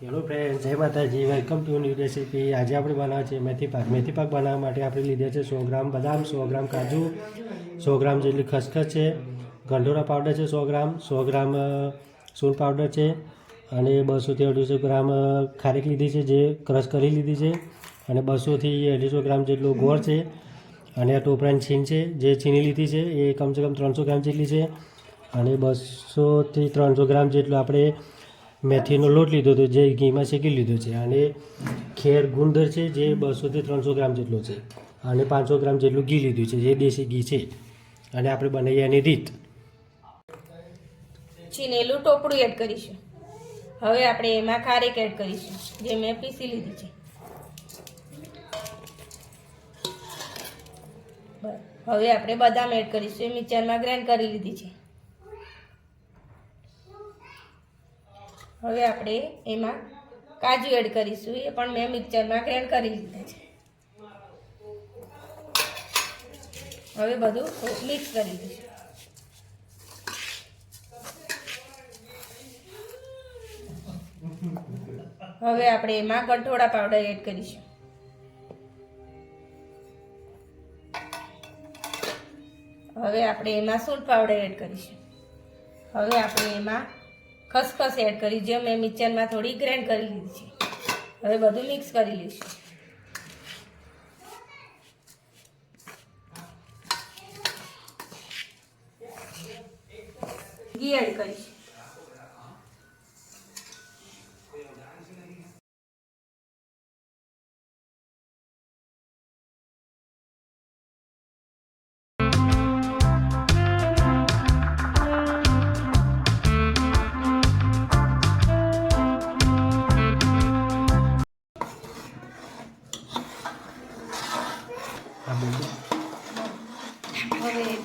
Hello friend જય માતાજી welcome to new recipe આજે આપણે બનાવવા છે મેથી પાક. મેથી પાક બનાવવા માટે આપણે લીધા છે સો ગ્રામ બદામ, સો ગ્રામ કાજુ, સો ગ્રામ જેટલી ખસખસ છે ગંઢોરા પાવડર છે સો ગ્રામ સો ગ્રામ સૂર પાવડર છે અને બસોથી અઢીસો ગ્રામ ખારેક લીધી છે જે ક્રશ કરી લીધી છે અને બસોથી અઢીસો ગ્રામ જેટલું ગોળ છે અને આ ટોપરાની છીણ છે, જે છીણી લીધી છે એ કમસે કમ ત્રણસો ગ્રામ જેટલી છે અને બસોથી ત્રણસો ગ્રામ જેટલું આપણે મેથીનો લોટ લીધો હતો, જે ઘીમાં શેકી લીધો છે. અને ખેર ગુંદર છે, જે બસોથી ત્રણસો ગ્રામ જેટલો છે. અને પાંચસો ગ્રામ જેટલું ઘી લીધું છે, જે દેશી ઘી છે. અને આપણે બનાવીએ એની રીત. છીનેલું ટોપડું એડ કરીશું. હવે આપણે એમાં ખારેક એડ કરીશું, જે મેં પીસી લીધી છે. હવે આપણે બદામ એડ કરીશું, એ મિક્સરમાં ગ્રાઇન્ડ કરી લીધી છે. હવે આપણે એમાં કાજુ એડ કરીશું. એ પણ મેં મિક્સરમાં ગ્રેન્ડ કરી લીધા છે. હવે બધું મિક્સ કરી દઈશું. હવે આપણે એમાં ગંઠોડા પાવડર એડ કરીશું. હવે આપણે એમાં સૂટ પાવડર એડ કરીશું. હવે આપણે એમાં ખસખસ એડ કરી, જે મેં મિક્સરમાં થોડી ગ્રાઇન્ડ કરી લીધી છે. હવે બધું મિક્સ કરી લઈશું. ઘી એડ કરીશું.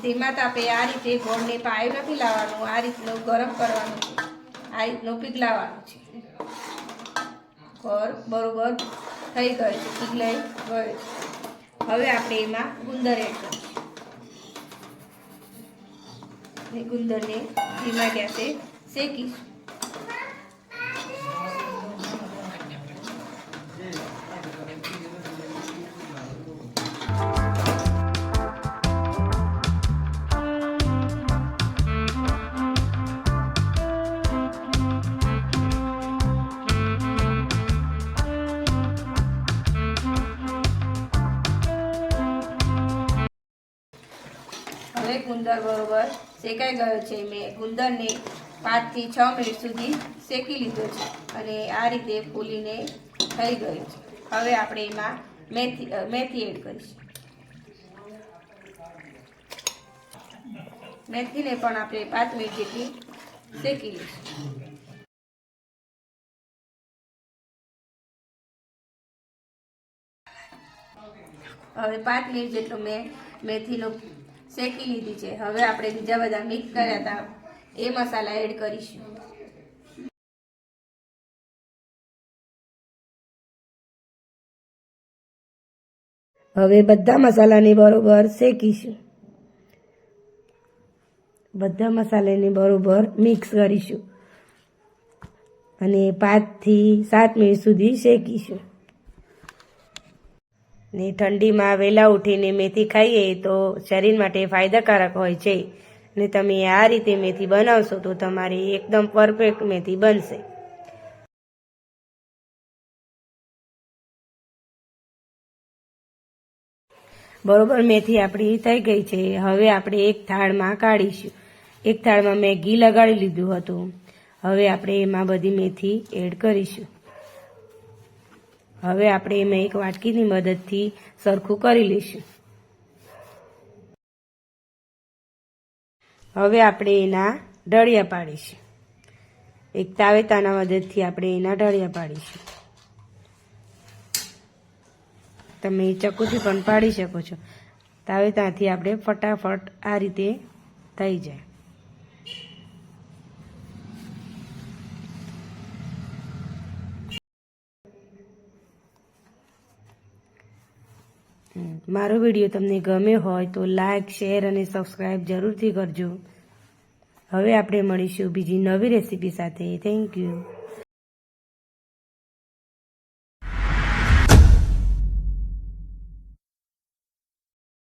ધીમા તાપે આ રીતે ગોળને પાયો નથી લાવવાનું, આ રીતનું ગરમ કરવાનું છે આ રીતનું પીગલાવવાનું છે. ગોળ બરોબર થઈ ગયો છે પીગલાઈ ગયો હવે આપણે એમાં ગુંદર એડ કરીશું. ગુંદરને ધીમા ગેસે શેકીશું. હવે ગુંદર બરોબર શેકાઈ ગયો છે. મેં ગુંદરને પાંચથી છ મિનિટ સુધી શેકી લીધો છે અને આ રીતે ફૂલીને થઈ ગયું છે. હવે આપણે એમાં મેથી મેથી એડ કરીશું. મેથીને પણ આપણે પાંચ મિનિટ જેટલી શેકી લઈશું. હવે પાંચ મિનિટ જેટલો મેં મેથીનો શેકી લીધી છે. હવે આપણે બીજા બધા મિક્સ કર્યા હતા. એ મસાલા એડ કરીશું. હવે બધા મસાલાને બરોબર શેકીશું. બધા મસાલાને બરોબર મિક્સ કરીશું. અને પાંચથી સાત મિનિટ સુધી શેકીશું. ને ઠંડીમાં વહેલા ઉઠીને મેથી ખાઈએ તો શરીર માટે ફાયદાકારક હોય છે. ને તમે આ રીતે મેથી બનાવશો તો તમારી એકદમ પરફેક્ટ મેથી બનશે. બરોબર, મેથી આપણી થઈ ગઈ છે. હવે આપણે એક થાળમાં કાઢીશું. એક થાળમાં મેં ઘી લગાડી લીધું હતું. હવે આપણે એમાં બધી મેથી એડ કરીશું. હવે આપણે એમાં એક વાટકીની મદદથી સરખું કરી લઈશું. હવે આપણે એના ઢળિયા પાડીશું. એક તાવેતાના મદદથી આપણે એના ઢળિયા પાડીશું. તમે ચક્કુથી પણ પાડી શકો છો. તાવેતાથી આપણે ફટાફટ આ રીતે થઈ જાય. મારો વીડિયો તમને ગમ્યો હોય તો લાઇક શેર અને સબસ્ક્રાઈબ જરૂરથી કરજો. હવે આપણે મળીશું બીજી નવી રેસીપી સાથે. Thank you